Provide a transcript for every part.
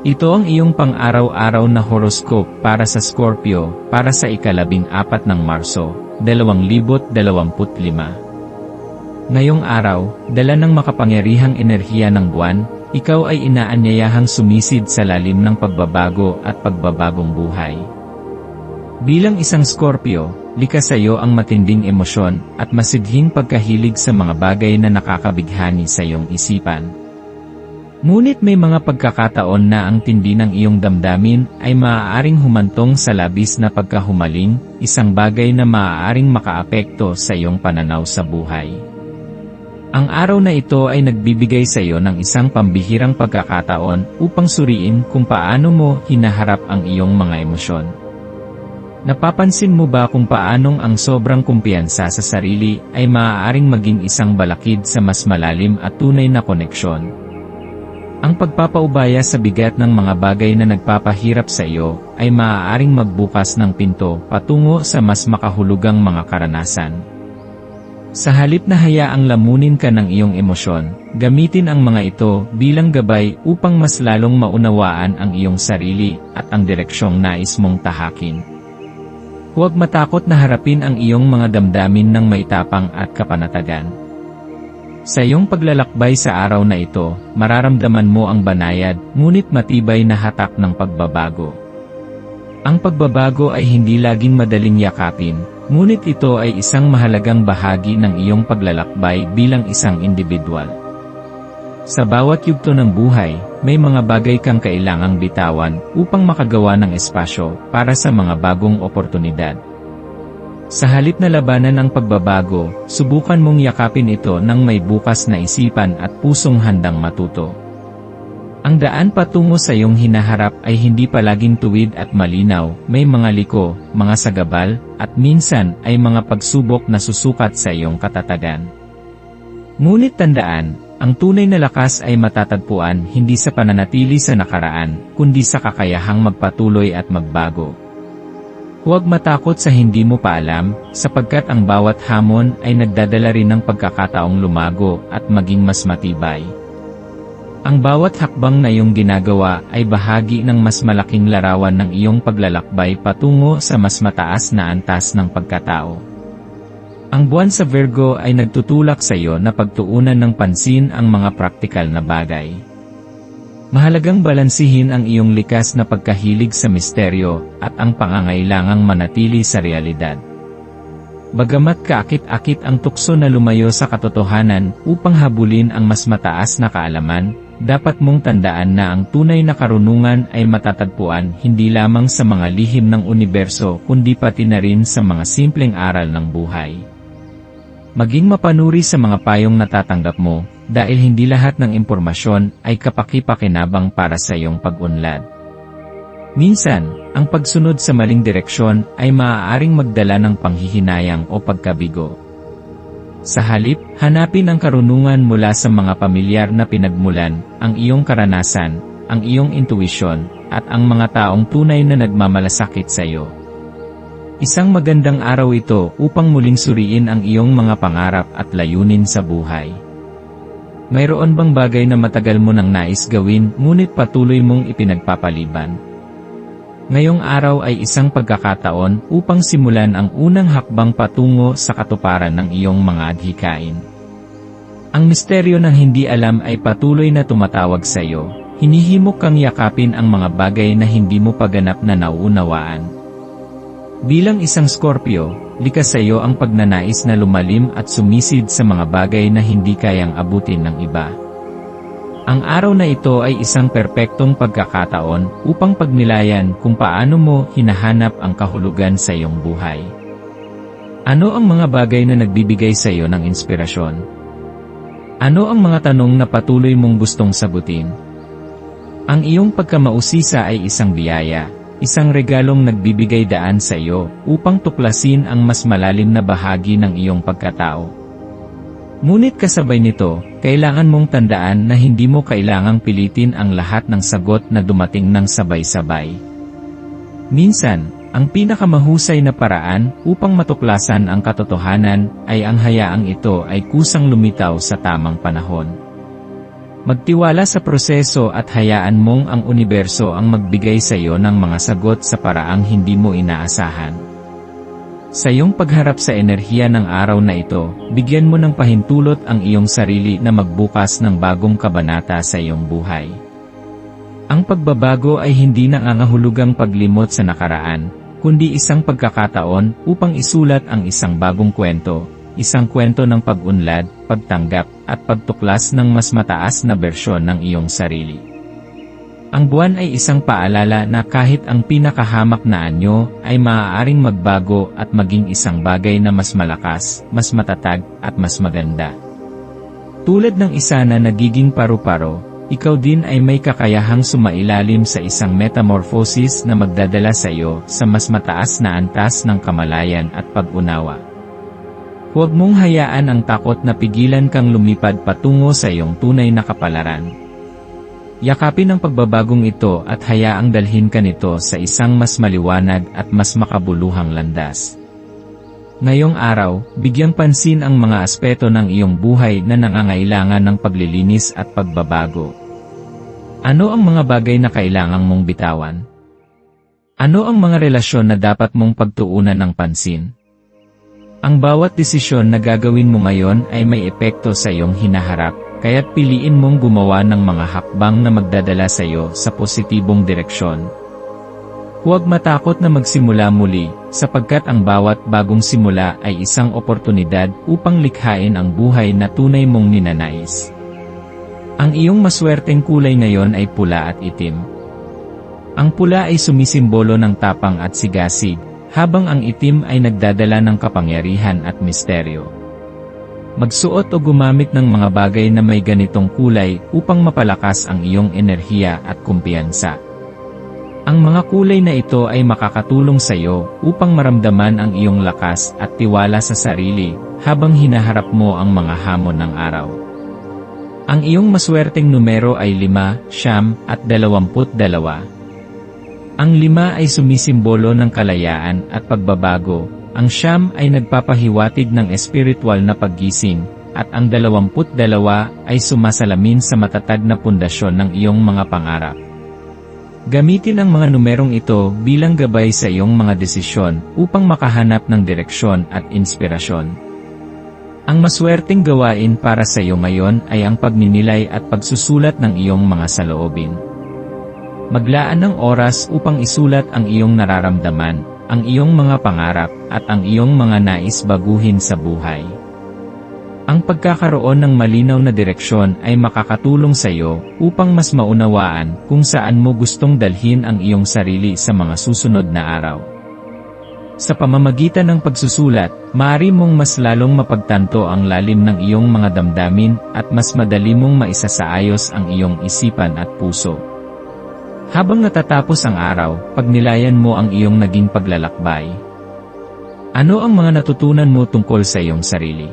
Ito ang iyong pang-araw-araw na horoscope para sa Scorpio, para sa ikalabing apat ng Marso, 2025. Ngayong araw, dala ng makapangyarihang enerhiya ng buwan, ikaw ay inaanyayahang sumisid sa lalim ng pagbabago at pagbabagong buhay. Bilang isang Scorpio, likas sa iyo ang matinding emosyon at masidhing pagkahilig sa mga bagay na nakakabighani sa iyong isipan. Ngunit may mga pagkakataon na ang tindi ng iyong damdamin ay maaaring humantong sa labis na pagkahumaling, isang bagay na maaaring makaapekto sa iyong pananaw sa buhay. Ang araw na ito ay nagbibigay sa iyo ng isang pambihirang pagkakataon upang suriin kung paano mo hinaharap ang iyong mga emosyon. Napapansin mo ba kung paanong ang sobrang kumpiyansa sa sarili ay maaaring maging isang balakid sa mas malalim at tunay na koneksyon? Ang pagpapaubaya sa bigat ng mga bagay na nagpapahirap sa iyo ay maaaring magbukas ng pinto patungo sa mas makahulugang mga karanasan. Sa halip na hayaang lamunin ka ng iyong emosyon, gamitin ang mga ito bilang gabay upang mas lalong maunawaan ang iyong sarili at ang direksyong nais mong tahakin. Huwag matakot na harapin ang iyong mga damdamin ng maitapang at kapanatagan. Sa iyong paglalakbay sa araw na ito, mararamdaman mo ang banayad, ngunit matibay na hatak ng pagbabago. Ang pagbabago ay hindi laging madaling yakapin, ngunit ito ay isang mahalagang bahagi ng iyong paglalakbay bilang isang individual. Sa bawat yugto ng buhay, may mga bagay kang kailangang bitawan upang makagawa ng espasyo para sa mga bagong oportunidad. Sa halip na labanan ang pagbabago, subukan mong yakapin ito ng may bukas na isipan at pusong handang matuto. Ang daan patungo sa iyong hinaharap ay hindi palaging tuwid at malinaw, may mga liko, mga sagabal, at minsan ay mga pagsubok na susukat sa iyong katatagan. Ngunit tandaan, ang tunay na lakas ay matatagpuan hindi sa pananatili sa nakaraan, kundi sa kakayahang magpatuloy at magbago. Huwag matakot sa hindi mo pa alam, sapagkat ang bawat hamon ay nagdadala rin ng pagkakataong lumago at maging mas matibay. Ang bawat hakbang na iyong ginagawa ay bahagi ng mas malaking larawan ng iyong paglalakbay patungo sa mas mataas na antas ng pagkatao. Ang buwan sa Virgo ay nagtutulak sa iyo na pagtuunan ng pansin ang mga praktikal na bagay. Mahalagang balansihin ang iyong likas na pagkahilig sa misteryo at ang pangangailangang manatili sa realidad. Bagamat kaakit-akit ang tukso na lumayo sa katotohanan upang habulin ang mas mataas na kaalaman, dapat mong tandaan na ang tunay na karunungan ay matatagpuan hindi lamang sa mga lihim ng universo kundi pati na rin sa mga simpleng aral ng buhay. Maging mapanuri sa mga payong natatanggap mo, dahil hindi lahat ng impormasyon ay kapaki-pakinabang para sa iyong pag-unlad. Minsan, ang pagsunod sa maling direksyon ay maaaring magdala ng panghihinayang o pagkabigo. Sa halip, hanapin ang karunungan mula sa mga pamilyar na pinagmulan, ang iyong karanasan, ang iyong intuisyon, at ang mga taong tunay na nagmamalasakit sa iyo. Isang magandang araw ito upang muling suriin ang iyong mga pangarap at layunin sa buhay. Mayroon bang bagay na matagal mo nang nais gawin ngunit patuloy mong ipinagpapaliban? Ngayong araw ay isang pagkakataon upang simulan ang unang hakbang patungo sa katuparan ng iyong mga adhikain. Ang misteryo ng hindi alam ay patuloy na tumatawag sa iyo, hinihimok kang yakapin ang mga bagay na hindi mo paganap na nauunawaan. Bilang isang Scorpio, likas sa iyo ang pagnanais na lumalim at sumisid sa mga bagay na hindi kayang abutin ng iba. Ang araw na ito ay isang perpektong pagkakataon upang pagnilayan kung paano mo hinahanap ang kahulugan sa iyong buhay. Ano ang mga bagay na nagbibigay sa iyo ng inspirasyon? Ano ang mga tanong na patuloy mong gustong sagutin? Ang iyong pagkamausisa ay isang biyaya, isang regalong nagbibigay daan sa iyo upang tuklasin ang mas malalim na bahagi ng iyong pagkatao. Ngunit kasabay nito, kailangan mong tandaan na hindi mo kailangang pilitin ang lahat ng sagot na dumating ng sabay-sabay. Minsan, ang pinakamahusay na paraan upang matuklasan ang katotohanan ay ang hayaang ito ay kusang lumitaw sa tamang panahon. Magtiwala sa proseso at hayaan mong ang universo ang magbigay sa iyo ng mga sagot sa paraang hindi mo inaasahan. Sa iyong pagharap sa enerhiya ng araw na ito, bigyan mo ng pahintulot ang iyong sarili na magbukas ng bagong kabanata sa iyong buhay. Ang pagbabago ay hindi nangangahulugang paglimot sa nakaraan, kundi isang pagkakataon upang isulat ang isang bagong kwento, isang kwento ng pag-unlad, pagtanggap, at pagtuklas ng mas mataas na bersyon ng iyong sarili. Ang buwan ay isang paalala na kahit ang pinakahamak na anyo ay maaaring magbago at maging isang bagay na mas malakas, mas matatag, at mas maganda. Tulad ng isa na nagiging paru-paro, ikaw din ay may kakayahang sumailalim sa isang metamorphosis na magdadala sa iyo sa mas mataas na antas ng kamalayan at pag-unawa. Huwag mong hayaan ang takot na pigilan kang lumipad patungo sa iyong tunay na kapalaran. Yakapin ang pagbabagong ito at hayaang dalhin ka nito sa isang mas maliwanag at mas makabuluhang landas. Ngayong araw, bigyang pansin ang mga aspeto ng iyong buhay na nangangailangan ng paglilinis at pagbabago. Ano ang mga bagay na kailangang mong bitawan? Ano ang mga relasyon na dapat mong pagtuunan ng pansin? Ang bawat desisyon na gagawin mo ngayon ay may epekto sa iyong hinaharap, kaya't piliin mong gumawa ng mga hakbang na magdadala sa iyo sa positibong direksyon. Huwag matakot na magsimula muli, sapagkat ang bawat bagong simula ay isang oportunidad upang likhain ang buhay na tunay mong ninanais. Ang iyong maswerteng kulay ngayon ay pula at itim. Ang pula ay sumisimbolo ng tapang at sigasig, habang ang itim ay nagdadala ng kapangyarihan at misteryo. Magsuot o gumamit ng mga bagay na may ganitong kulay upang mapalakas ang iyong enerhiya at kumpiyansa. Ang mga kulay na ito ay makakatulong sa iyo upang maramdaman ang iyong lakas at tiwala sa sarili habang hinaharap mo ang mga hamon ng araw. Ang iyong maswerteng numero ay 5, siyam, at 22. Ang 5 ay sumisimbolo ng kalayaan at pagbabago, ang siyam ay nagpapahiwatig ng espiritual na paggising, at ang 22 ay sumasalamin sa matatag na pundasyon ng iyong mga pangarap. Gamitin ang mga numerong ito bilang gabay sa iyong mga desisyon upang makahanap ng direksyon at inspirasyon. Ang maswerteng gawain para sa iyo ngayon ay ang pagninilay at pagsusulat ng iyong mga saloobin. Maglaan ng oras upang isulat ang iyong nararamdaman, ang iyong mga pangarap, at ang iyong mga nais baguhin sa buhay. Ang pagkakaroon ng malinaw na direksyon ay makakatulong sa iyo upang mas maunawaan kung saan mo gustong dalhin ang iyong sarili sa mga susunod na araw. Sa pamamagitan ng pagsusulat, maaari mong mas lalong mapagtanto ang lalim ng iyong mga damdamin at mas madali mong maisasaayos ang iyong isipan at puso. Habang natatapos ang araw, pagnilayan mo ang iyong naging paglalakbay. Ano ang mga natutunan mo tungkol sa iyong sarili?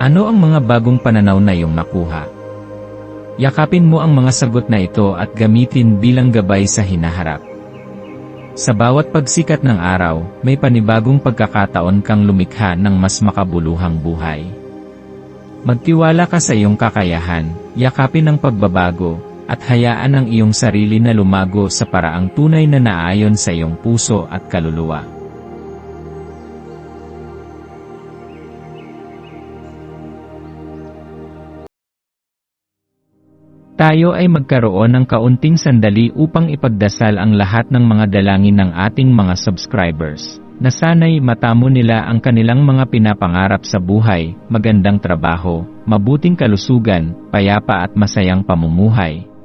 Ano ang mga bagong pananaw na iyong nakuha? Yakapin mo ang mga sagot na ito at gamitin bilang gabay sa hinaharap. Sa bawat pagsikat ng araw, may panibagong pagkakataon kang lumikha ng mas makabuluhang buhay. Magtiwala ka sa iyong kakayahan, yakapin ang pagbabago, at hayaan ang iyong sarili na lumago sa paraang tunay na naayon sa iyong puso at kaluluwa. Tayo ay magkaroon ng kaunting sandali upang ipagdasal ang lahat ng mga dalangin ng ating mga subscribers, na sana'y matamo nila ang kanilang mga pinapangarap sa buhay, magandang trabaho, mabuting kalusugan, payapa at masayang pamumuhay,